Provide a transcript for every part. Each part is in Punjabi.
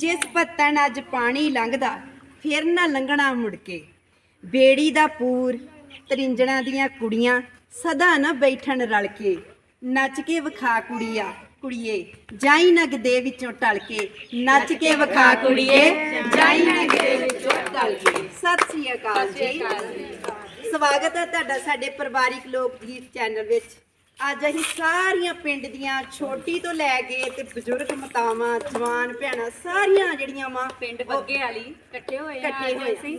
ਜਿਸ ਪੱਤਣ ਅੱਜ ਪਾਣੀ ਲੰਘਦਾ, ਫਿਰ ਨਾ ਲੰਘਣਾ ਮੁੜ ਕੇ। ਬੇੜੀ ਦਾ ਪੂਰ, ਤਰਿੰਜਣਾ ਦੀਆਂ ਕੁੜੀਆਂ, ਸਦਾ ਨਾ ਬੈਠਣ ਰਲ ਕੇ। ਨੱਚ ਕੇ ਵਿਖਾ ਕੁੜੀਆ, ਕੁੜੀਏ, ਜਾਈ ਨਗ ਦੇ ਵਿੱਚੋਂ ਟਲ ਕੇ। ਨੱਚ ਕੇ ਵਿਖਾ ਕੁੜੀਏ, ਜਾਈ ਨਗ ਦੇ ਵਿੱਚੋਂ ਟਲ ਕੇ। ਸਤਿ ਸ੍ਰੀ ਅਕਾਲ ਜੀ। ਸਵਾਗਤ ਹੈ ਤੁਹਾਡਾ ਸਾਡੇ ਪਰਿਵਾਰਿਕ ਲੋਕ ਗੀਤ ਚੈਨਲ ਵਿੱਚ। ਅੱਜ ਅਸੀਂ ਸਾਰੀਆਂ ਪਿੰਡ ਦੀਆਂ ਛੋਟੀ ਤੋਂ ਲੈ ਕੇ ਤੇ ਬਜ਼ੁਰਗ ਮਾਤਾਵਾਂ ਜਵਾਨ ਭੈਣਾਂ ਸਾਰੀਆਂ ਜਿਹੜੀਆਂ ਮਾਂ ਪਿੰਡ ਬੱਗੇ ਵਾਲੀ ਇਕੱਠੇ ਹੋਏ ਆ ਇਕੱਠੇ ਹੋਏ ਅਸੀਂ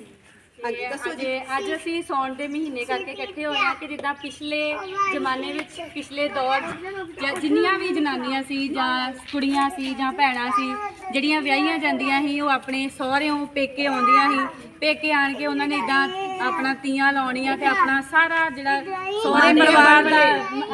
ਹਾਂਜੀ, ਦੱਸੋ ਅੱਜ ਅੱਜ ਅਸੀਂ ਸੌਣ ਦੇ ਮਹੀਨੇ ਕਰਕੇ ਇਕੱਠੇ ਹੋਏ ਆ ਕਿ ਜਿੱਦਾਂ ਪਿਛਲੇ ਜ਼ਮਾਨੇ ਵਿੱਚ ਪਿਛਲੇ ਦੌਰ ਜ- ਜਿੰਨੀਆਂ ਵੀ ਜਨਾਨੀਆਂ ਸੀ ਜਾਂ ਕੁੜੀਆਂ ਸੀ ਜਾਂ ਭੈਣਾਂ ਸੀ ਜਿਹੜੀਆਂ ਵਿਆਹੀਆਂ ਜਾਂਦੀਆਂ ਸੀ ਉਹ ਆਪਣੇ ਸਹੁਰਿਓਂ ਪੇਕੇ ਆਉਂਦੀਆਂ ਸੀ। ਪੇਕੇ ਆਣ ਕੇ ਉਹਨਾਂ ਨੇ ਇਦਾਂ ਆਪਣਾ ਤੀਆਂ ਲਾਉਣੀਆਂ ਤੇ ਆਪਣਾ ਸਾਰਾ ਜਿਹੜਾ ਸਹੁਰੇ ਪਰਿਵਾਰ ਦਾ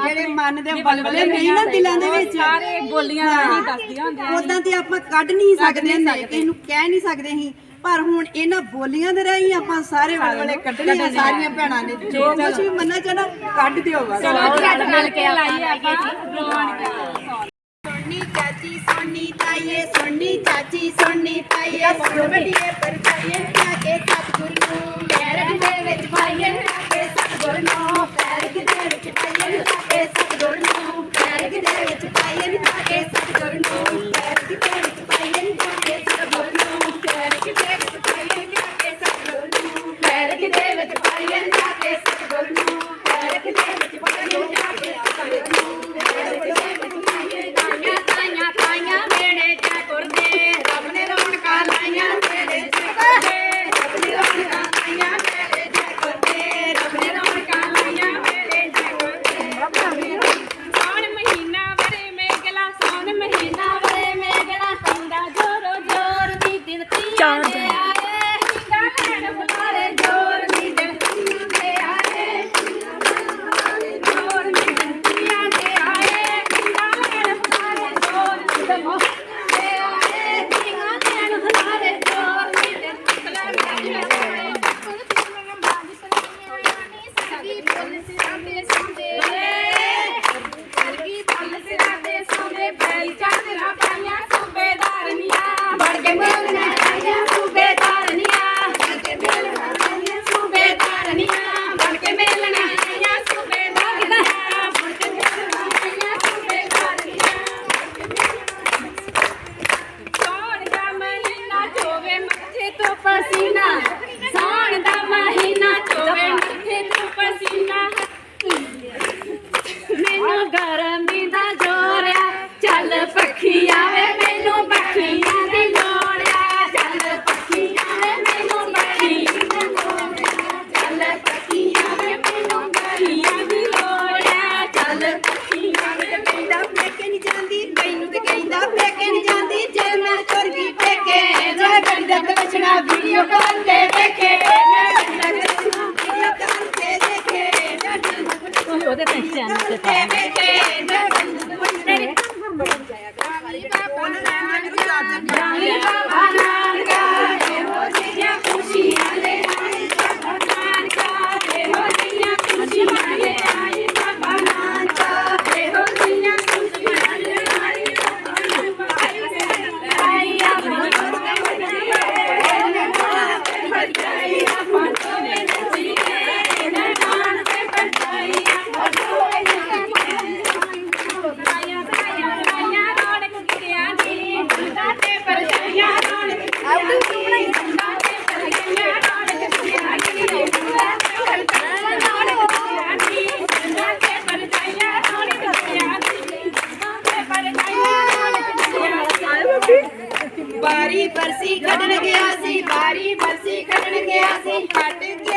ਜਿਹੜੇ ਮਨ ਦੇ ਬਲਬਲੇ ਨਹੀਂ ਨਾ ਦਿਲਾਂ ਦੇ ਵਿੱਚ। ਸਾਰੇ ਬੋਲੀਆਂ ਰਾਹੀਂ ਦੱਸਦੀਆਂ ਹੁੰਦੀਆਂ ਸੀ। ਉਦਾਂ ਤੇ ਆਪਾਂ ਕੱਢ ਨਹੀਂ ਸਕਦੇ ਹੁੰਦੇ ਕਿਸੇ ਨੂੰ ਕਹਿ ਨਹੀਂ ਸਕਦੇ ਸੀ ਪਰ ਹੁਣ ਇਹਨਾਂ ਬੋਲੀਆਂ ਦੇ ਰਾਹੀਂ ਆਪਾਂ ਸਾਰੇ ਬਲਬਲੇ ਕੱਢਣੇ ਆ ਸਾਰੀਆਂ ਭੈਣਾਂ ਨੇ। ਜੋ ਕੁਝ ਵੀ ਮੰਨਣਾ ਚਾਹਣਾ ਕੱਢ ਦਿਓ ਬਸ। ਚਲੋ ਅੱਜ ਮਿਲ ਕੇ ਆਪਾਂ ਸੋਨੀ ਚਾਚੀ ਸੋਨੀ ਤਾਈਏ ਸੋਨੀ ਚਾਚੀ ਸੋਨੀ ਤਾਈਏ ਸੁਣ ਬੜੀਏ na cantei. Obrigada,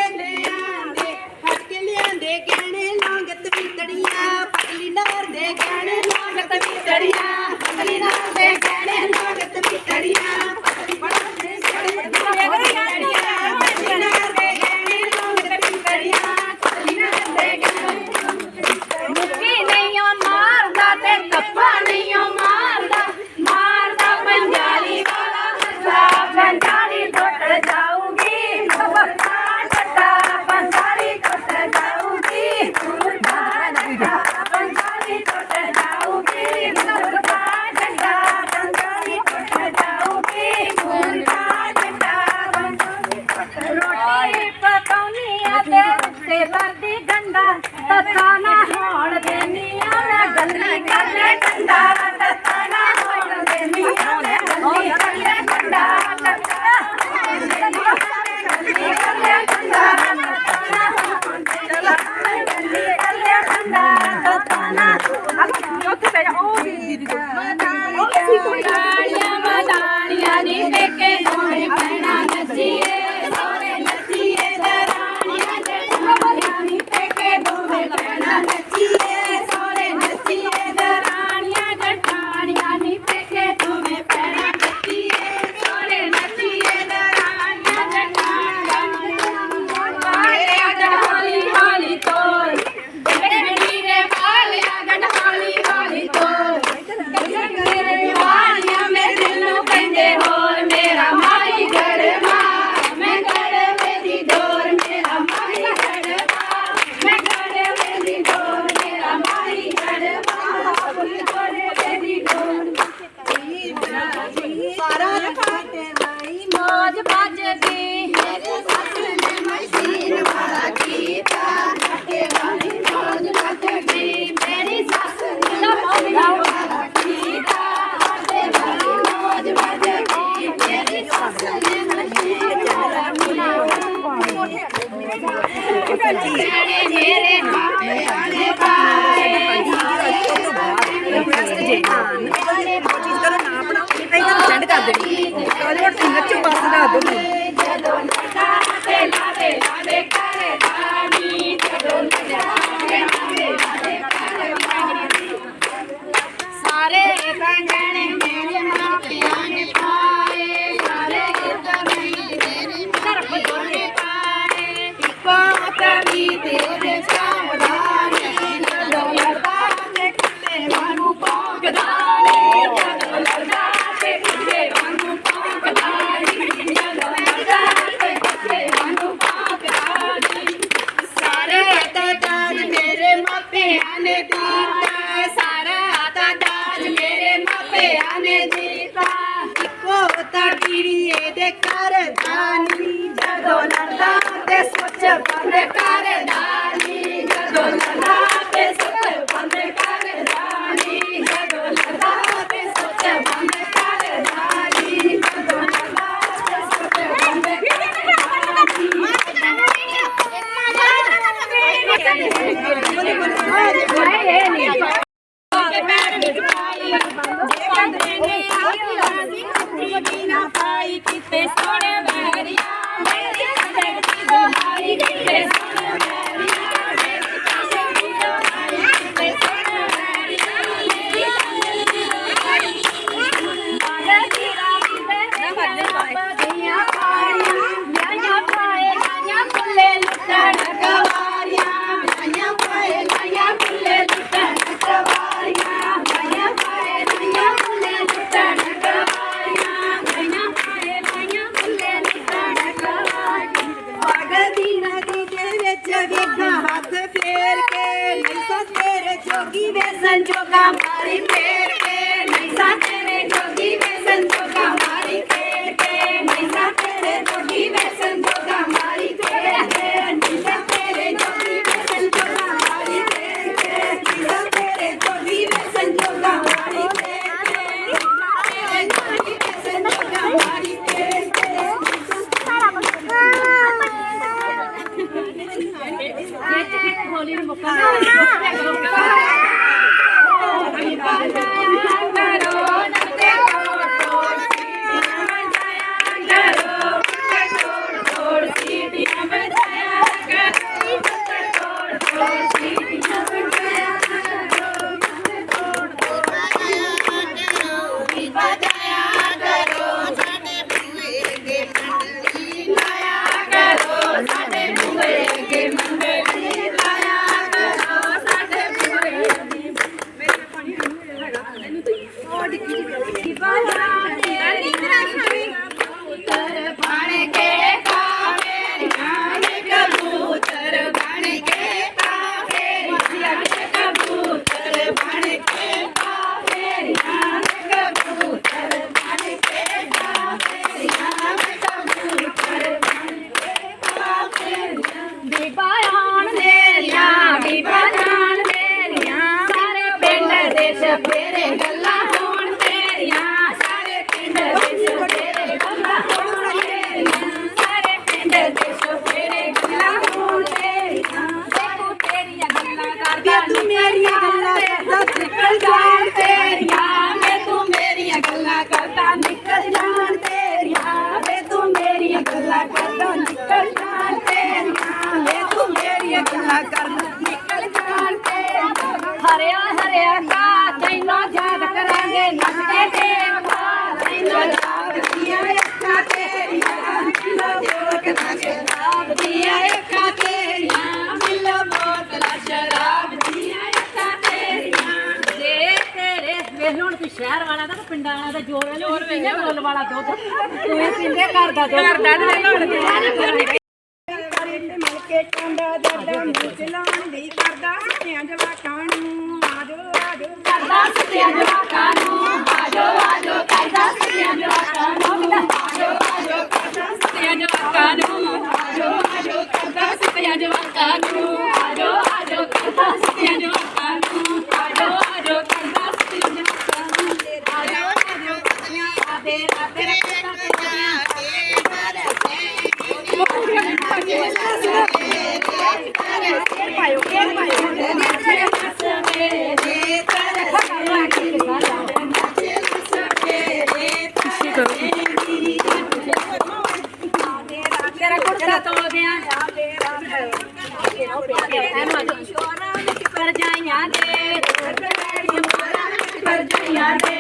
Ana. Ana. Ana. Ana. Ana. Ana. Ana. Ana. Ana. Send ਕਰ ਦੇਣੀ ਉਹਦੇ ਕੋਲ ਸਿੰਗਰ ਚ ਬਸ ਦਾ ਦੋ ਜਦੋਂ ਪਟਾਕੇ ਲਾਵੇ ਲਾਵੇ ¡Prepárense! ਸਾ ਤੇਰੇ ਜੋਗੀ ਵੇ ਸੰਜੋਗਾ ਮਾਰੇ ਮੇਰ ਮੇਰ ਨਹੀਂ ਸਾ ਤੇਰੇ ਜੋਗੀ ਵੇ ਸੰਜੋਗਾ Keep on. ਬੋਤਲਾਂ ਸ਼ਰਾਬ ਦੀਆਂ ਅੱਖਾਂ ਤੇਰੀਆਂ ਮਿਲੋ ਬੋਤਲਾਂ ਸ਼ਰਾਬ ਦੀਆਂ ਅੱਖਾਂ ਤੇਰੀਆਂ। ਜੇ ਤੇਰੇ ਵੇਖ ਹੁਣ ਤੂੰ ਸ਼ਹਿਰ ਵਾਲਾ ਦਾ ਤੇ ਪਿੰਡਾਂ ਵਾਲਾ ਦਾ ਜੋਰ ਵੇਲੇ ਪੀਂਦੇ ਮੁੱਲ ਵਾਲਾ ਦੁੱਧ। ਤੂੰ ਇਹ ਪੀਂਦੇ ਘਰ ਦਾ ਦੁੱਧ। ਘਰ ਦਾ ਮਿਲ ਕੇ ਟਾਂਡਾ ਦਾ ਮੂੰਹ ਲਾਉਣ ਜਵਾਕਾਂ ਨੂੰ ਆਜੋ ਆਜੋ ਕਰਦਾ ਸਤਿਆ ਜਵਾਕਾਂ ਨੂੰ। ਪਰ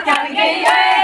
ਚੱਲ ਗਈ ਏ